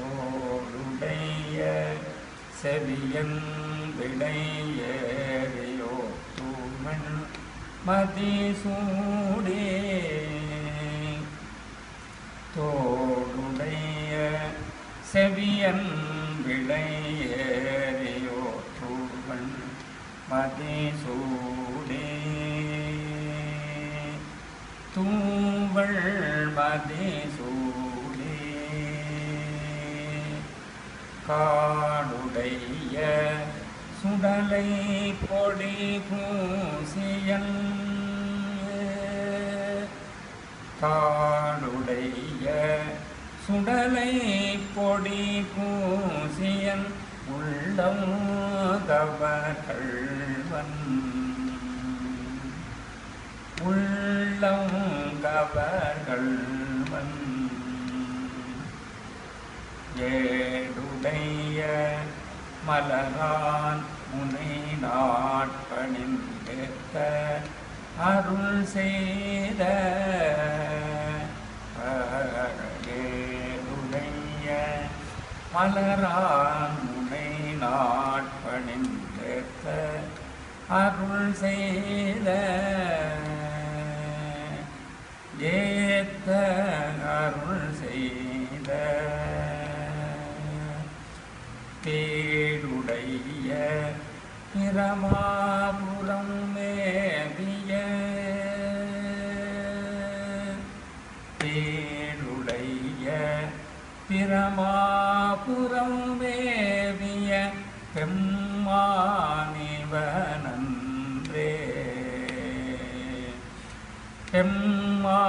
தோளுடைய செவியன் விடையேறியோ? தூமன் மதிசூடே. தோளுடைய செவியன் விடையேறியோ? தூவன் மதிசூடே. தூவள் மதிசூ காடுடைய சுடலை பொடி பூசியன். காடுடைய சுடலை பொடி பூசியன் உள்ளம் கவர்கள்வன். உள்ளம் கவர்கள்வன். ஏ ஏடுடைய மலரான் முனை நாட்பணிந்தேத்த அருள் செய்த ஏடுடைய மலரான் முனை நாட்பணிந்தேத்த அருள் செய்த தேடுடைய பிரமாபுரம் மேவிய தேடுடைய பிரமாபுரம் மேவிய பெம்மானிவனன்றே. பெம்மா